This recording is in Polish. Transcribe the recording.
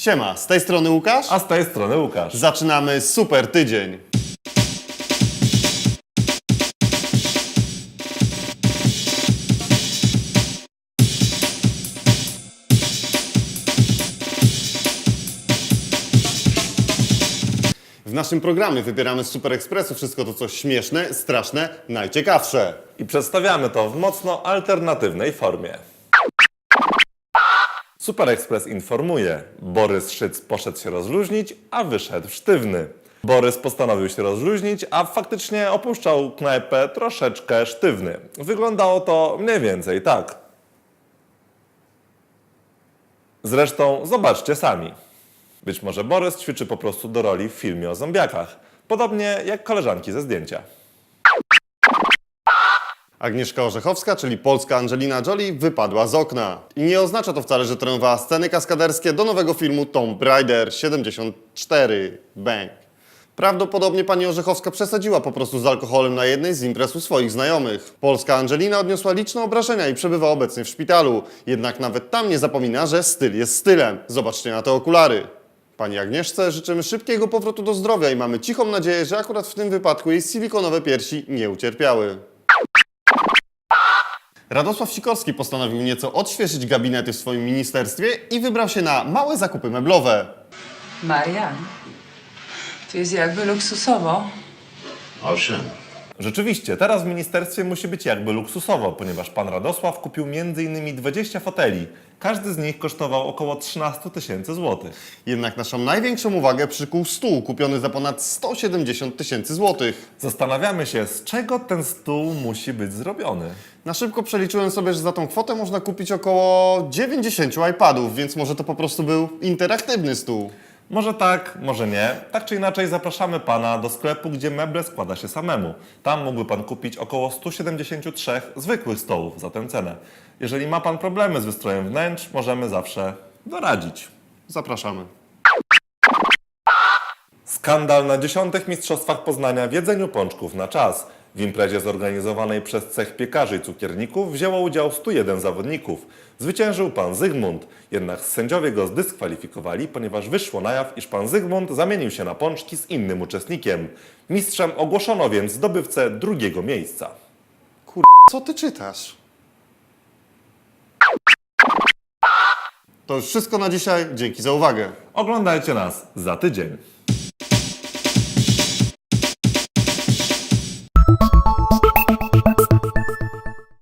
Siema, z tej strony Łukasz. A z tej strony Łukasz. Zaczynamy super tydzień. W naszym programie wybieramy z Super Expressu wszystko to, co śmieszne, straszne, najciekawsze. I przedstawiamy to w mocno alternatywnej formie. Super Express informuje. Borys Szyc poszedł się rozluźnić, a wyszedł sztywny. Borys postanowił się rozluźnić, a faktycznie opuszczał knajpę troszeczkę sztywny. Wyglądało to mniej więcej tak. Zresztą zobaczcie sami. Być może Borys ćwiczy po prostu do roli w filmie o zombiakach. Podobnie jak koleżanki ze zdjęcia. Agnieszka Orzechowska, czyli polska Angelina Jolie, wypadła z okna. I nie oznacza to wcale, że trenowała sceny kaskaderskie do nowego filmu Tomb Raider 74 Bang. Prawdopodobnie pani Orzechowska przesadziła po prostu z alkoholem na jednej z imprez u swoich znajomych. Polska Angelina odniosła liczne obrażenia i przebywa obecnie w szpitalu. Jednak nawet tam nie zapomina, że styl jest stylem. Zobaczcie na te okulary. Pani Agnieszce życzymy szybkiego powrotu do zdrowia i mamy cichą nadzieję, że akurat w tym wypadku jej silikonowe piersi nie ucierpiały. Radosław Sikorski postanowił nieco odświeżyć gabinety w swoim ministerstwie i wybrał się na małe zakupy meblowe. Marian, tu jest jakby luksusowo. Owszem. Rzeczywiście, teraz w ministerstwie musi być jakby luksusowo, ponieważ pan Radosław kupił m.in. 20 foteli. Każdy z nich kosztował około 13 tysięcy złotych. Jednak naszą największą uwagę przykuł stół kupiony za ponad 170 tysięcy złotych. Zastanawiamy się, z czego ten stół musi być zrobiony. Na szybko przeliczyłem sobie, że za tą kwotę można kupić około 90 iPadów, więc może to po prostu był interaktywny stół. Może tak, może nie. Tak czy inaczej zapraszamy Pana do sklepu, gdzie meble składa się samemu. Tam mógłby Pan kupić około 173 zwykłych stołów za tę cenę. Jeżeli ma Pan problemy z wystrojem wnętrz, możemy zawsze doradzić. Zapraszamy. Skandal na dziesiątych Mistrzostwach Poznania w jedzeniu pączków na czas. W imprezie zorganizowanej przez cech piekarzy i cukierników wzięło udział 101 zawodników. Zwyciężył pan Zygmunt, jednak sędziowie go zdyskwalifikowali, ponieważ wyszło na jaw, iż pan Zygmunt zamienił się na pączki z innym uczestnikiem. Mistrzem ogłoszono więc zdobywcę drugiego miejsca. Co ty czytasz? To już wszystko na dzisiaj. Dzięki za uwagę. Oglądajcie nas za tydzień.